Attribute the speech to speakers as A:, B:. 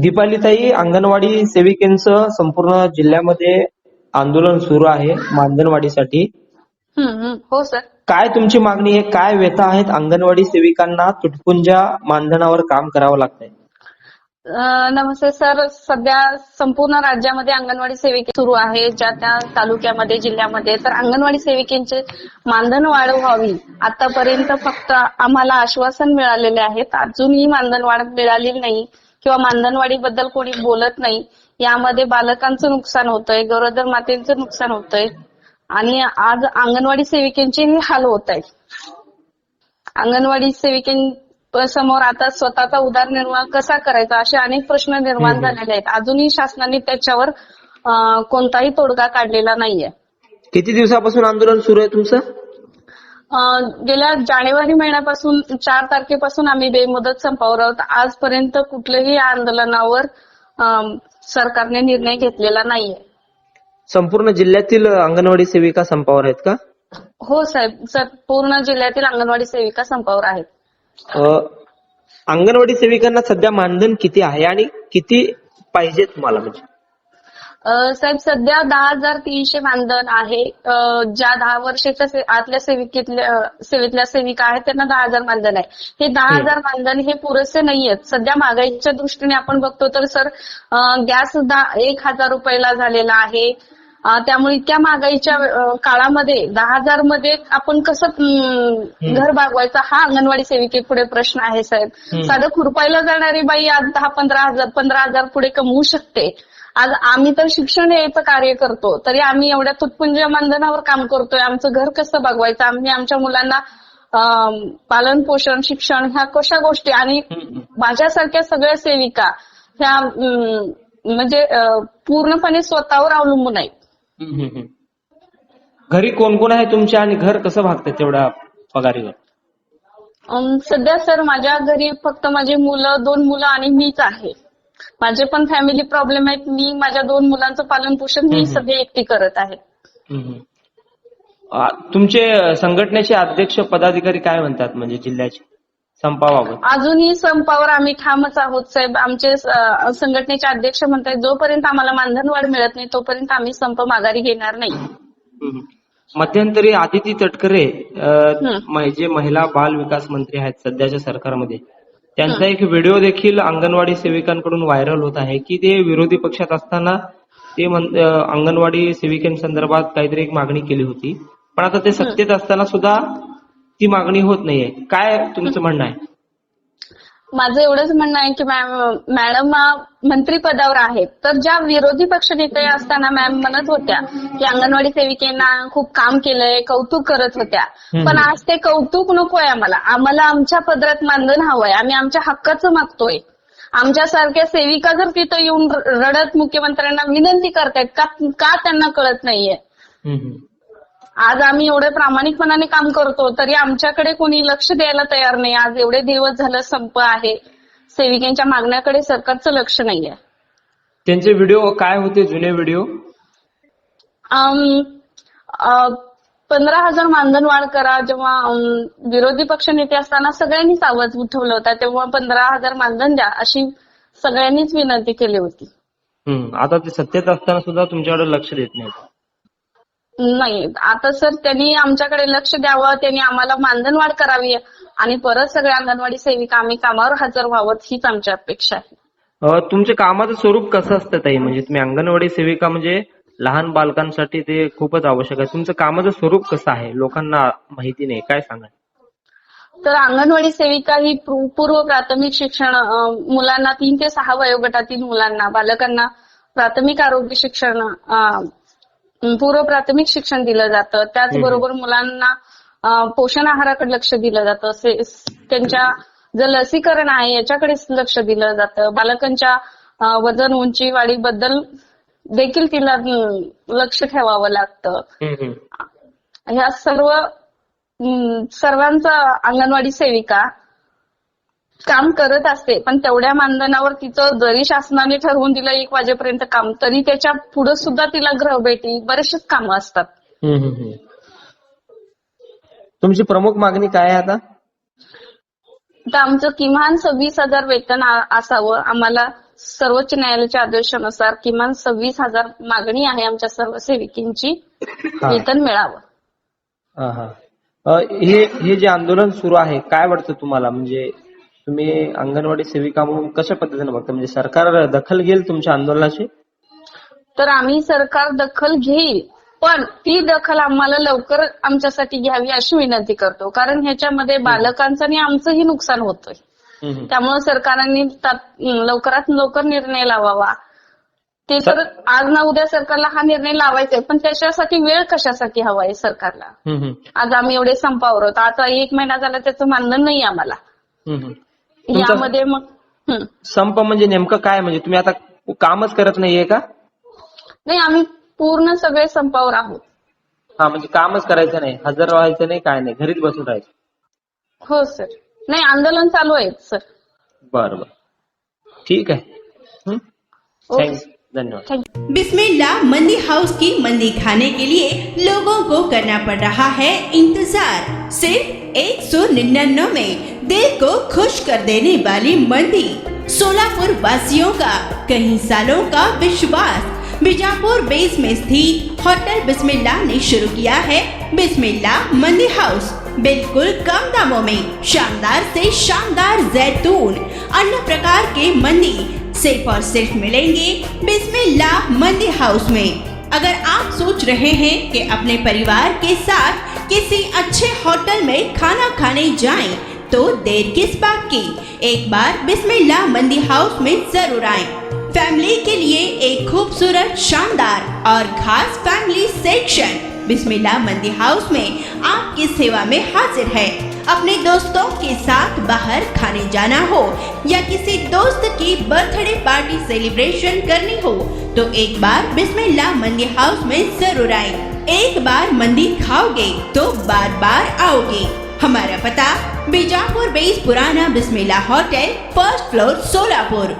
A: दीपालीताई अंगणवाडी सेविकेंचं संपूर्ण जिल्ह्यामध्ये आंदोलन सुरू आहे
B: हम्म. हो सर.
A: काय तुमची मागणी आहे? काय व्यथा आहेत? अंगणवाडी सेविकांना तुटपुंजा मानधनावर काम करावं लागतंय.
B: नमस्ते सर. सध्या संपूर्ण राज्यामध्ये अंगणवाडी सेविके सुरू आहे ज्या त्या तालुक्यामध्ये जिल्ह्यामध्ये. तर अंगणवाडी सेविकेंचे मानधन वाढ व्हावी. आतापर्यंत फक्त आम्हाला आश्वासन मिळालेले आहेत. अजूनही मानधन वाढ मिळालेली नाही. किंवा मानधनवाढीबद्दल कोणी बोलत नाही यामध्ये बालकांचं नुकसान होतंय गरोदर मातेचं नुकसान होतंय आणि आज अंगणवाडी सेविकेंचेही हाल होत आहेत अंगणवाडी सेविकें समोर आता स्वतःचा उदरनिर्वाह कसा करायचा असे अनेक प्रश्न निर्माण झालेले आहेत. अजूनही शासनाने त्याच्यावर कोणताही तोडगा काढलेला नाहीये.
A: किती दिवसापासून आंदोलन सुरू आहे तुमचं?
B: गेल्या जानेवारी महिन्यापासून चार तारखेपासून आम्ही बेमुदत संपावर आहोत. आजपर्यंत कुठल्याही आंदोलनावर सरकारने निर्णय घेतलेला नाहीये.
A: संपूर्ण जिल्ह्यातील अंगणवाडी सेविका संपावर आहेत का?
B: हो साहेब. सर पूर्ण जिल्ह्यातील अंगणवाडी सेविका संपावर आहेत.
A: अंगणवाडी सेविकांना सध्या मानधन किती आहे आणि किती पाहिजे तुम्हाला? म्हणजे
B: साहेब सध्या दहा हजार तीनशे मानधन आहे. ज्या दहा वर्षाच्या आतल्या सेविकेतल्या सेवेतल्या सेविका आहेत त्यांना दहा हजार मानधन आहे. हे दहा. हजार मानधन हे पुरेसे नाहीयेत. सध्या महागाईच्या दृष्टीने आपण बघतो तर सर गॅस सुद्धा एक हजार रुपयाला झालेला आहे. त्यामुळे इतक्या महागाईच्या काळामध्ये दहा हजारमध्ये आपण कसं घर भागवायचा हा अंगणवाडी सेविकेपुढे प्रश्न आहे साहेब. साधं खुरपायला जाणारी बाई आज दहा पंधरा हजार पंधरा हजार पुढे कमवू शकते. आज आम्ही तर शिक्षण यायचं कार्य करतो तरी आम्ही एवढ्या तुटपुंज मानधनावर काम करतोय. आमचं घर कसं बघवायचं? आम्ही आमच्या मुलांना पालन पोषण शिक्षण ह्या कशा गोष्टी आणि माझ्यासारख्या सगळ्या सेविका ह्या म्हणजे पूर्णपणे स्वतःवर अवलंबून आहेत.
A: घरी कोण कोण आहे तुमच्या आणि घर कसं भागतं तेवढ्या पगारीवर?
B: अं, सध्या सर माझ्या घरी फक्त माझी मुलं दोन मुलं आणि मीच आहे. माझे पण फॅमिली प्रॉब्लेम आहेत. मी माझ्या दोन मुलांचं पालन पोषण मी. सध्या एकटी करत आहे
A: तुमचे संघटनेचे अध्यक्ष पदाधिकारी काय म्हणतात? म्हणजे जिल्ह्याचे संपाबाबत.
B: अजूनही संपावर आम्ही ठामच आहोत साहेब. आमचे संघटनेचे अध्यक्ष म्हणतात जोपर्यंत आम्हाला मानधन वाढ मिळत नाही तोपर्यंत आम्ही संप माघारी घेणार नाही.
A: मध्यंतरी आदिती तटकरे जे महिला बाल विकास मंत्री आहेत सध्याच्या सरकारमध्ये त्यांचा एक व्हिडिओ देखील अंगणवाडी सेविकांकडून व्हायरल होत आहे की ते विरोधी पक्षात असताना ते अंगणवाडी सेविकांसंदर्भात काहीतरी एक मागणी केली होती. पण आता ते सत्तेत असताना सुद्धा ती मागणी होत नाहीये. काय तुमचं म्हणणं आहे?
B: माझं एवढंच म्हणणं आहे की मॅम मॅडम अं, मंत्रिपदावर आहेत तर ज्या विरोधी पक्षनेते असताना मॅम म्हणत होत्या की अंगणवाडी सेविकेंना खूप काम केलंय कौतुक करत होत्या. पण आज ते कौतुक नकोय आम्हाला. आम्हाला आमच्या पदरात मानधन हवंय. आम्ही आमच्या हक्काचं मागतोय. आमच्यासारख्या सेविका जर तिथं येऊन रडत मुख्यमंत्र्यांना विनंती करतायत का का त्यांना कळत नाहीये. आज आम्ही एवढे प्रामाणिकपणाने काम करतो तरी आमच्याकडे कोणी लक्ष द्यायला तयार नाही. आज एवढे दिवस झालं संप आहे. सेविकांच्या मागण्याकडे सरकारचं लक्ष नाहीये.
A: त्यांचे व्हिडिओ काय होते जुने व्हिडिओ?
B: पंधरा हजार मानधन वाढ करा. जेव्हा विरोधी पक्ष नेते असताना सगळ्यांनीच आवाज उठवला होता तेव्हा पंधरा हजार मानधन द्या अशी सगळ्यांनीच विनंती केली होती.
A: आता ते सत्तेत असताना सुद्धा तुमच्याकडे लक्ष देत नाहीत
B: नाही. आता सर त्यांनी आमच्याकडे लक्ष द्यावं त्यांनी आम्हाला मानधन वाढ करावी आणि परत सगळ्या अंगणवाडी सेविका आम्ही कामावर हजर व्हावं हीच आमची अपेक्षा आहे.
A: तुमच्या कामाचं स्वरूप कसं असतं ताई? म्हणजे तुम्ही अंगणवाडी सेविका म्हणजे लहान बालकांसाठी ते खूपच आवश्यक आहे. तुमचं कामाचं स्वरूप कसं आहे? लोकांना माहिती नाही काय सांगा
B: तर अंगणवाडी सेविका ही पूर्व प्राथमिक शिक्षण मुलांना तीन ते सहा वयोगटातील मुलांना बालकांना प्राथमिक आरोग्य शिक्षण पूर्व प्राथमिक शिक्षण दिलं जातं. त्याचबरोबर मुलांना पोषण आहाराकडे लक्ष दिलं जातं. त्यांच्या जे लसीकरण आहे याच्याकडे लक्ष दिलं जातं. बालकांच्या वजन उंची वाढीबद्दल देखील तिला लक्ष ठेवावं लागतं. ह्या सर्व सर्वांचा अंगणवाडी सेविका काम करत असते पण तेवढ्या मानधनावर तिचं जरी शासनाने ठरवून दिलं एक वाजेपर्यंत काम तरी त्याच्या पुढे सुद्धा तिला ग्रहभेटी बरेचसेच कामं असतात.
A: तुमची प्रमुख मागणी काय आहे आता?
B: तर आमचं किमान सव्वीस हजार वेतन असावं. आम्हाला सर्वोच्च न्यायालयाच्या आदेशानुसार किमान सव्वीस हजार मागणी आहे आमच्या सर्व सेविकांची. वेतन मिळावं.
A: हे हे जे आंदोलन सुरू आहे काय वाटतं तुम्हाला? म्हणजे तुम्ही अंगणवाडी सेविका म्हणून कशा पद्धतीने बघता? म्हणजे सरकार दखल घेईल तुमच्या आंदोलनाची?
B: तर आम्ही सरकार दखल घेईल पण ती दखल आम्हाला लवकर आमच्यासाठी घ्यावी अशी विनंती करतो. कारण ह्याच्यामध्ये बालकांचं आणि आमचंही नुकसान होतंय. त्यामुळे सरकारने लवकरात लवकर निर्णय लावावा. ते तर आज ना उद्या सरकारला हा निर्णय लावायचा आहे पण त्याच्यासाठी वेळ कशासाठी हवा आहे सरकारला. आज आम्ही एवढे संपावर होतो आता एक महिना झाला त्याचं मानधन नाही आम्हाला. यामध्ये मग.
A: संप म्हणजे नेमकं काय? म्हणजे तुम्ही आता कामच करत नाहीये का?
B: नाही आम्ही पूर्ण सगळे संपावर आहोत.
A: हा म्हणजे कामच करायचं नाही. हजर व्हायचं नाही काय नाही. घरीच बसून राहायचं.
B: हो सर. नाही आंदोलन चालू आहे सर.
A: बरं बरं. ठीक आहे.
B: ओके.
A: धन्यवाद।
B: थँक्यू
C: बिस्मिल्लाह, मंदी हाउस की मंदी खाने के लिए लोगों को करना पड़ रहा है इंतज़ार। सिर्फ़ एक सौ निन्यानवे में दिल को खुश कर देने वाली मंदी। सोलापुर वासियों का, कई सालों का विश्वास। बीजापुर बेस में स्थित होटल बिस्मिल्ला ने शुरू किया है बिस्मिल्ला मंदी हाउस। बिल्कुल कम दामों में, शानदार से शानदार जैतून। अन्य प्रकार के मंदी सिर्फ़ और सिर्फ़ मिलेंगे बिस्मिल्लाह मंदी हाउस में। अगर आप सोच रहे हैं कि अपने परिवार के साथ किसी अच्छे होटल में खाना खाने जाएँ, तो देर किस बात की? एक बार बिस्मिल्लाह मंदी हाउस में ज़रूर आएँ। फैमिली के लिए एक खूबसूरत शानदार और खास फैमिली सेक्शन बिस्मिल्लाह, मंदी हाउस में आपकी सेवा में हाजिर है। अपने दोस्तों के साथ बाहर खाने जाना हो या किसी दोस्त की बर्थडे पार्टी सेलिब्रेशन करनी हो तो एक बार बिस्मिल्लाह, मंदी हाउस में ज़रूर आए। एक बार मंदी खाओगे तो बार बार आओगे। हमारा पता बीजापुर बेस पुराना Bismillah hotel, first floor, Solapur.